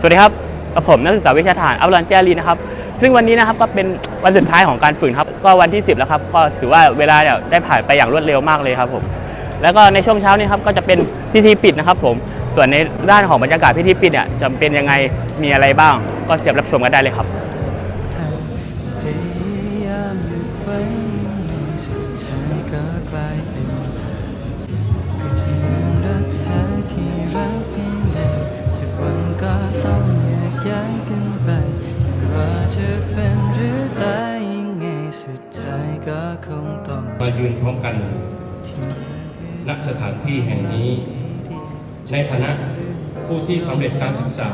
สวัสดีครับกับผมนักศึกษาวิชาทหารอับรันแจรีนะครับ ซึ่งวันนี้นะครับก็เป็นวันสุดท้ายของการฝึกครับ ก็วันที่ 10 แล้วครับ ก็ถือว่าเวลาเนี่ยได้ผ่านไปอย่างรวดเร็วมากเลยครับผม แล้วก็ในช่วงเช้านี้ครับก็จะเป็นพิธีปิดนะครับผม ส่วนในด้านของบรรยากาศพิธีปิดเนี่ยจะเป็นยังไง มีอะไรบ้าง ก็เตรียมรับชมกันได้เลยครับ เป็นหรือตายยังไงสุดท้ายก็คงต้องมายืนพร้อมกันณสถานที่แห่งนี้ ในฐานะผู้ที่สำเร็จการศึกษา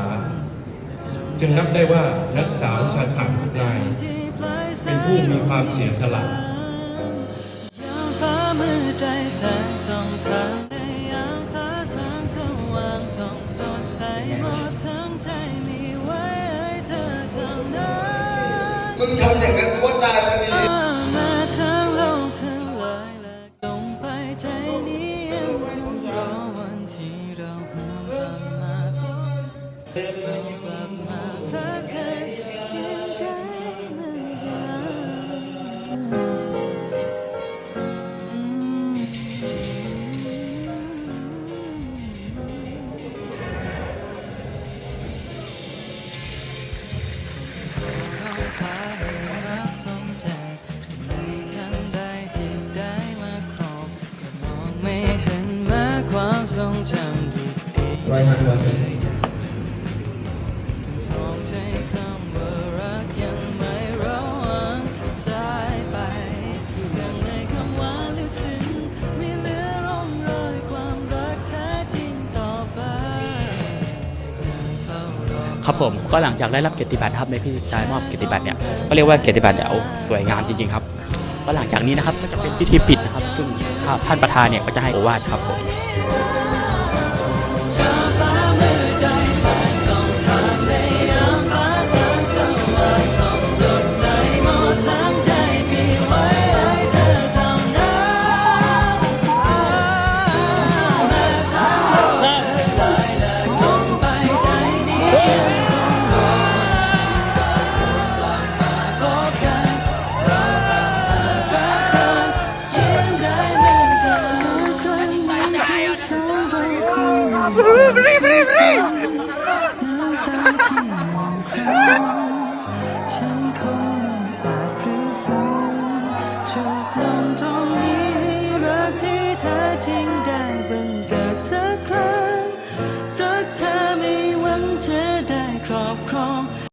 จึงนับได้ว่านักศึกษาวชากาทุกนายที่ปลายสาเป็นผู้มีความเสียสละ มึงทำอย่างนั้นกูว่าตายแล้วนี่ที่เราหวนกลับมาพบ ร้องใช้คำว่ารักยังไม่ระวังสายไปยังในคำว่าลึกซึ้งไม่เหลือยความรักแท้จริงครับผมก็หลังจากได้รับเกียรติบัตรครับในพิธีการมอบเกียรติบัตรเนี่ยก็เรียกว่าเกียรติบัตรเนี่ยโอ้สวยงามจริงๆครับก็หลังจากนี้นะครับก็จะเป็นพิธีปิดนะครับซึ่งท่านประธานเนี่ยก็จะให้โอวาทครับผม